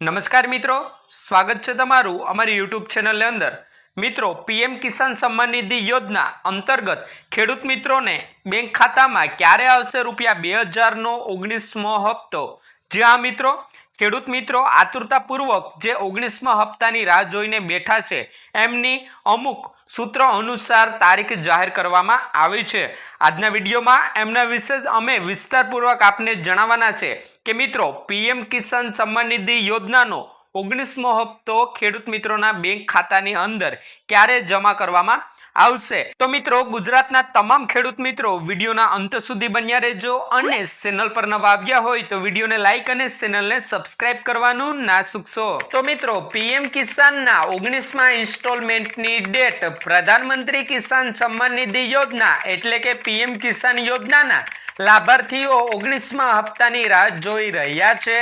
નમસ્કાર મિત્રો, સ્વાગત છે તમારું અમારી યુટ્યુબ ચેનલની અંદર. મિત્રો, પીએમ કિસાન સન્માન નિધિ યોજના અંતર્ગત ખેડૂત મિત્રોને બેંક ખાતામાં ક્યારે આવશે રૂપિયા બે હજારનો ઓગણીસમો હપ્તો? જે હા મિત્રો, ખેડૂત મિત્રો, આતુરતાપૂર્વક જે ઓગણીસમા હપ્તાની રાહ જોઈને બેઠા છે, એમની અમુક સૂત્ર અનુસાર તારીખ જાહેર કરવામાં આવી છે. આજના વિડીયોમાં એમના વિશે અમે વિસ્તારપૂર્વક આપને જણાવવાના છે કે મિત્રો, પીએમ કિસાન સન્માન નિધિ યોજનાનો ઓગણીસમો હપ્તો ખેડૂત મિત્રોના બેંક ખાતાની અંદર ક્યારે જમા કરવામાં આવશે. તો મિત્રો, ગુજરાતના તમામ ખેડૂત મિત્રો, વિડીયોના અંત સુધી બન્યા રહેજો અને ચેનલ પર નવા આવ્યા હોય તો વિડીયોને લાઈક અને ચેનલને સબસ્ક્રાઇબ કરવાનું ના ચૂકશો. તો મિત્રો, પીએમ કિસાનના ઓગણીસમાં ઇન્સ્ટોલમેન્ટની ડેટ, પ્રધાનમંત્રી કિસાન સન્માન નિધિ યોજના, એટલે કે પીએમ કિસાન યોજનાના લાભાર્થીઓ ઓગણીસમાં હપ્તાની રાહ જોઈ રહ્યા છે.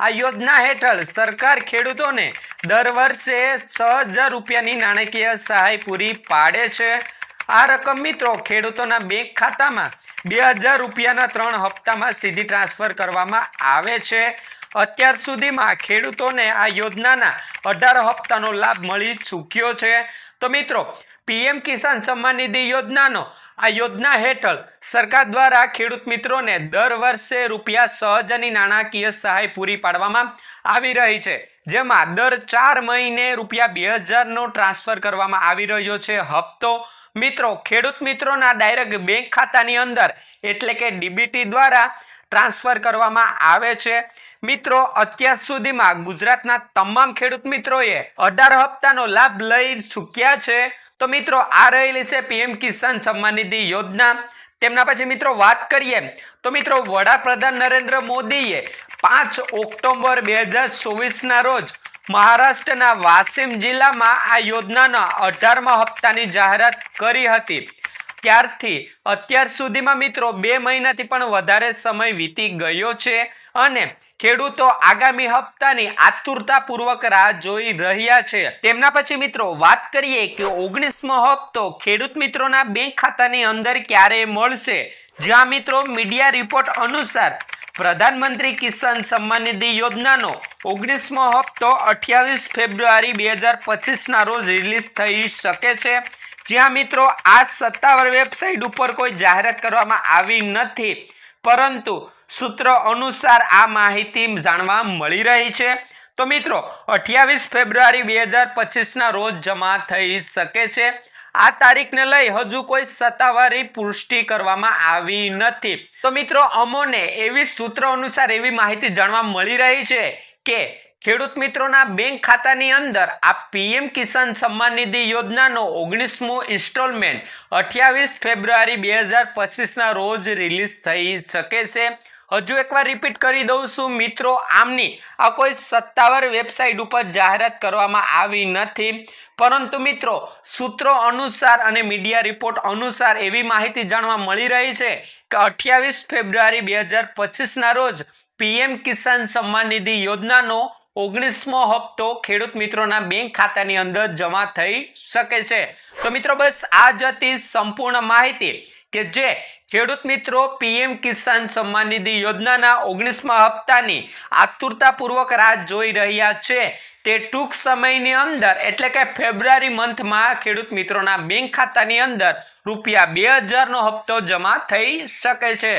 આ યોજના હેઠળ સરકાર ખેડૂતોને દર વર્ષે છ હજાર રૂપિયાની નાણાકીય સહાય પૂરી પાડે છે. આ રકમ મિત્રો ખેડૂતોના બેંક ખાતામાં બે હજાર રૂપિયાના ત્રણ હપ્તામાં સીધી ટ્રાન્સફર કરવામાં આવે છે. અત્યાર સુધીમાં ખેડૂતોને આ યોજનાના અઢાર હપ્તાનો લાભ મળી ચૂક્યો છે. તો મિત્રો, પીએમ કિસાન સન્માન નિધિ યોજનાનો આ યોજના હેઠળ સરકાર દ્વારા ખેડૂત મિત્રોને દર વર્ષે રૂપિયા સહજની નાણાકીય સહાય પૂરી પાડવામાં આવી રહી છે. જેમાં દર ચાર મહિને રૂપિયા બે હજારનો ટ્રાન્સફર કરવામાં આવી રહ્યો છે. હપ્તો મિત્રો, ખેડૂત મિત્રોના ડાયરેક્ટ બેંક ખાતાની અંદર, એટલે કે ડીબીટી દ્વારા ટ્રાન્સફર કરવામાં આવે છે. મિત્રો, અત્યાર સુધીમાં ગુજરાતના તમામ ખેડૂત મિત્રોએ અઢાર હપ્તાનો લાભ લઈ ચૂક્યા છે. તો મિત્રો, આ રહેલી છે પીએમ કિસાન સન્માન નિધિ યોજના. તેમના પછી મિત્રો વાત કરીએ. તો મિત્રો, વડાપ્રધાન નરેન્દ્ર મોદીએ પાંચ ઓક્ટોબર બે હજાર ચોવીસના રોજ મહારાષ્ટ્રના વાસિમ જિલ્લામાં આ યોજનાના અઢારમા હપ્તાની જાહેરાત કરી હતી. ત્યારથી અત્યાર સુધીમાં મિત્રો, બે મહિનાથી પણ વધારે સમય વીતી ગયો છે. અને ખેડૂતો આગામી હપ્તાની આતુરતાપૂર્વક રાહ જોઈ રહ્યા છે. તેમના પછી મિત્રો વાત કરીએ કે ઓગણીસમો હપ્તો ખેડૂત મિત્રોના બેંક ખાતાની અંદર ક્યારે મળશે? જ્યાં મિત્રો મીડિયા રિપોર્ટ અનુસાર પ્રધાનમંત્રી કિસાન સન્માન નિધિ યોજનાનો ઓગણીસમો હપ્તો અઠ્યાવીસ ફેબ્રુઆરી બે હજાર પચીસના રોજ રિલીઝ થઈ શકે છે. જ્યાં મિત્રો આ સત્તાવાર વેબસાઇટ ઉપર કોઈ જાહેરાત કરવામાં આવી નથી. પરંતુ સૂત્ર અનુસાર આ માહિતી જાણવા મળી રહી છે. તો મિત્રો, અઠ્યાવીસ ફેબ્રુઆરી બે હજાર પચીસના રોજ જમા થઈ શકે છે. આ તારીખને લઈ હજુ કોઈ સત્તાવારી પુષ્ટિ કરવામાં આવી નથી. તો મિત્રો, અમોને એવી સૂત્ર અનુસાર એવી માહિતી જાણવા મળી રહી છે કે ખેડૂત મિત્રોના બેંક ખાતાની અંદર આ પીએમ કિસાન સન્માન નિધિ યોજનાનો ઓગણીસમો ઇન્સ્ટોલમેન્ટ અઠ્યાવીસ ફેબ્રુઆરી બે હજાર પચીસના રોજ રિલીઝ થઈ શકે છે. હજુ એકવાર રિપીટ કરી દઉં છું, મિત્રો, આમની આ કોઈ સત્તાવાર વેબસાઇટ ઉપર જાહેરાત કરવામાં આવી નથી. પરંતુ મિત્રો, સૂત્રો અનુસાર અને મીડિયા રિપોર્ટ અનુસાર એવી માહિતી જાણવા મળી રહી છે કે અઠ્યાવીસ ફેબ્રુઆરી બે હજાર પચીસના રોજ પીએમ કિસાન સન્માન નિધિ યોજનાનો ઓગણીસમો હપ્તો ખેડૂત મિત્રોના બેંક ખાતાની અંદર જમા થઈ શકે છે. તો મિત્રો, બસ આ જ હતી સંપૂર્ણ માહિતી. કે જે ખેડૂત મિત્રો પીએમ કિસાન સન્માન નિધિ યોજનાના ઓગણીસમા હપ્તાની આતુરતાપૂર્વક રાહ જોઈ રહ્યા છે. તે ટૂંક સમયની અંદર, એટલે કે ફેબ્રુઆરી મંથમાં, ખેડૂત મિત્રોના બેંક ખાતાની અંદર રૂપિયા બે હજારનો હપ્તો જમા થઈ શકે છે.